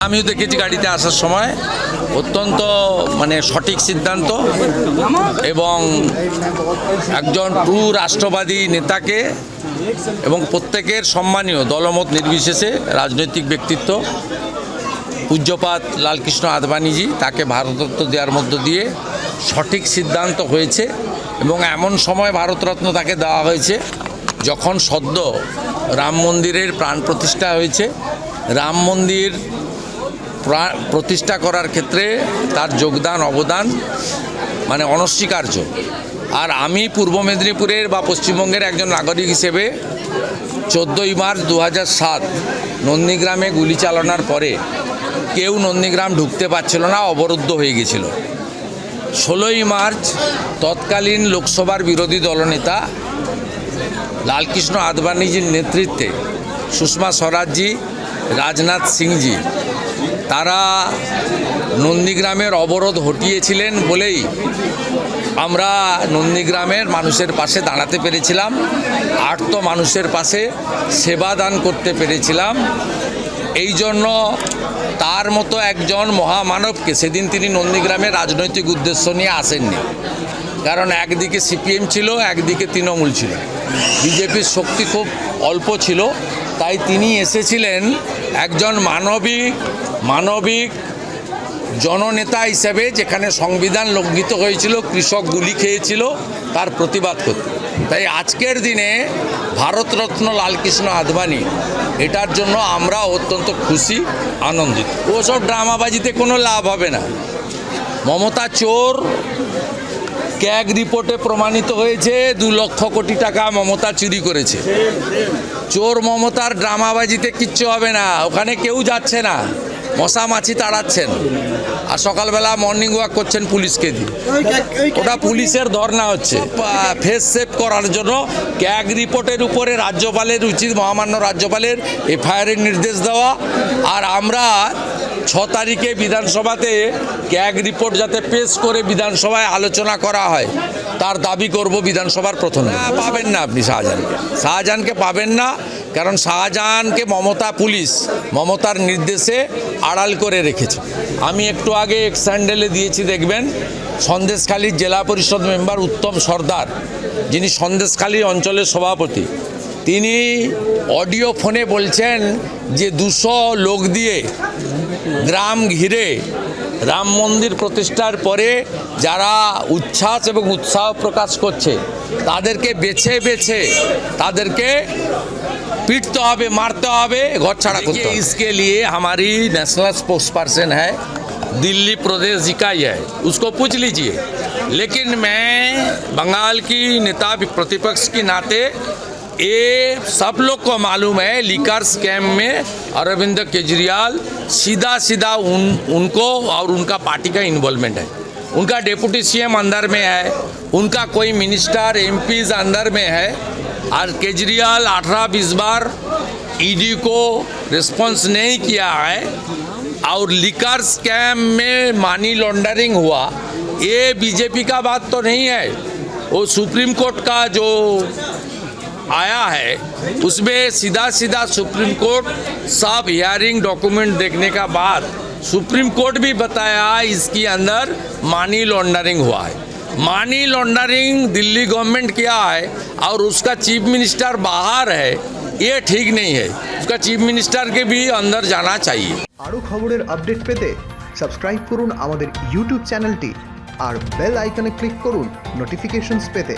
আমিও দেখেছি গাড়িতে আসার সময় অত্যন্ত মানে সঠিক সিদ্ধান্ত এবং একজন ট্রু রাষ্ট্রবাদী নেতাকে এবং প্রত্যেকের সম্মানীয় দলমত নির্বিশেষে রাজনৈতিক ব্যক্তিত্ব পূজ্যপাত লালকৃষ্ণ আদবানিজি তাকে ভারতরত্ন দেওয়ার মধ্য দিয়ে সঠিক সিদ্ধান্ত হয়েছে এবং এমন সময় ভারতরত্ন তাকে দেওয়া হয়েছে যখন সদ্য রাম মন্দিরের প্রাণ প্রতিষ্ঠা হয়েছে। রাম মন্দির প্রা- প্রতিষ্ঠা করার ক্ষেত্রে তার যোগদান, অবদান মানে অনস্বীকার্য। আর আমি পূর্ব মেদিনীপুরের বা পশ্চিমবঙ্গের একজন নাগরিক হিসেবে চোদ্দোই মার্চ দু সাত নন্দীগ্রামে গুলি চালানোর পরে কেউ নন্দীগ্রাম ঢুকতে পারছিল না, অবরুদ্ধ হয়ে গেছিল। ষোলোই মার্চ তৎকালীন লোকসভার বিরোধী দলনেতা লালকৃষ্ণ আদবানিজির নেতৃত্বে সুষমা স্বরাজজি, রাজনাথ সিংজি তারা নন্দীগ্রামের অবরোধ হটিয়েছিলেন বলেই আমরা নন্দীগ্রামের মানুষের পাশে দাঁড়াতে পেরেছিলাম, আর্ত মানুষের পাশে সেবা দান করতে পেরেছিলাম। এই জন্য তার মতো একজন মহামানবকে সেদিন তিনি নন্দীগ্রামের রাজনৈতিক উদ্দেশ্য নিয়ে আসেননি। কারণ একদিকে সিপিএম ছিল, একদিকে তৃণমূল ছিল। বিজেপির শক্তি খুব অল্প ছিল, তাই তিনি এসেছিলেন একজন মানবিক মানবিক জননেতা হিসেবে যেখানে সংবিধান লঙ্ঘিত হয়েছিল, কৃষক গুলি খেয়েছিল, তার প্রতিবাদ করতে। তাই আজকের দিনে ভারতরত্ন লালকৃষ্ণ আদবানি, এটার জন্য আমরা অত্যন্ত খুশি, আনন্দিত। ওসব ড্রামাবাজিতে কোনো লাভ হবে না। মমতা চোর, ক্যাগ রিপোর্টে প্রমাণিত হয়েছে, দু লক্ষ কোটি টাকা মমতা চুরি করেছে। চোর মমতার ড্রামাবাজিতে কিচ্ছু হবে না, ওখানে কেউ যাচ্ছে না। মশা মাছি তাড়াচ্ছেন। আর সকালবেলা মর্নিং ওয়াক করছেন পুলিশকে দিয়ে। ওটা পুলিশের ধর্না হচ্ছে। ফেস সেভ করার জন্য ক্যাগ রিপোর্টের উপরে রাজ্যপালের, উচিত মহামান্য রাজ্যপালের এফআইআরের নির্দেশ দেওয়া। আর আমরা ছ তারিখে বিধানসভাতে ক্যাগ রিপোর্ট যাতে পেশ করে বিধানসভায় আলোচনা করা হয়, তার দাবি করব বিধানসভার প্রথমে। পাবেন না আপনি শাহজাহানকে। শাহজাহানকে পাবেন না। কারণ শাহজাহানকে মমতা পুলিশ মমতার নির্দেশে আড়াল করে রেখেছে। আমি একটু আগে এক স্যান্ডেলে দিয়েছি, দেখবেন, সন্দেশখালীর জেলা পরিষদ মেম্বার উত্তম সর্দার, যিনি সন্দেশখালী অঞ্চলের সভাপতি, তিনি অডিও ফোনে বলছেন যে দুশো লোক দিয়ে গ্রাম ঘিরে রাম মন্দির প্রতিষ্ঠার পরে যারা উচ্ছ্বাস এবং উৎসাহ প্রকাশ করছে, তাদেরকে বেছে বেছে তাদেরকে पीटते হবে মারতে হবে ঘর ছাড়া করতে হবে इसके लिए हमारी नेशनल स्पोक्स पर्सन है दिल्ली प्रदेश जी का ही है उसको पूछ लीजिए लेकिन मैं बंगाल की नेता प्रतिपक्ष के नाते ये सब लोग को मालूम है लीकर स्कैम में अरविंद केजरीवाल सीधा सीधा उन उनको और उनका पार्टी का इन्वॉल्वमेंट है उनका डेप्यूटी सीएम अंदर में है उनका कोई मिनिस्टर एमपीज अंदर में है। और केजरीवाल अठारह बीस बार ईडी को रिस्पॉन्स नहीं किया है। और लिकर स्कैम में मनी लॉन्डरिंग हुआ। ये बीजेपी का बात तो नहीं है। वो सुप्रीम कोर्ट का जो आया है, उसमें सीधा सीधा सुप्रीम कोर्ट सब हियरिंग डॉक्यूमेंट देखने का बाद सुप्रीम कोर्ट भी बताया इसके अंदर मनी लॉन्ड्रिंग हुआ है। मनी लॉन्ड्रिंग दिल्ली गवर्नमेंट किया है और उसका चीफ मिनिस्टर बाहर है ये ठीक नहीं है उसका चीफ मिनिस्टर के भी अंदर जाना चाहिए আরও খবরের আপডেট পেতে সাবস্ক্রাইব করুন আমাদের ইউটিউব চ্যানেলটি আর বেল আইকনে ক্লিক করুন নোটিফিকেশনস পেতে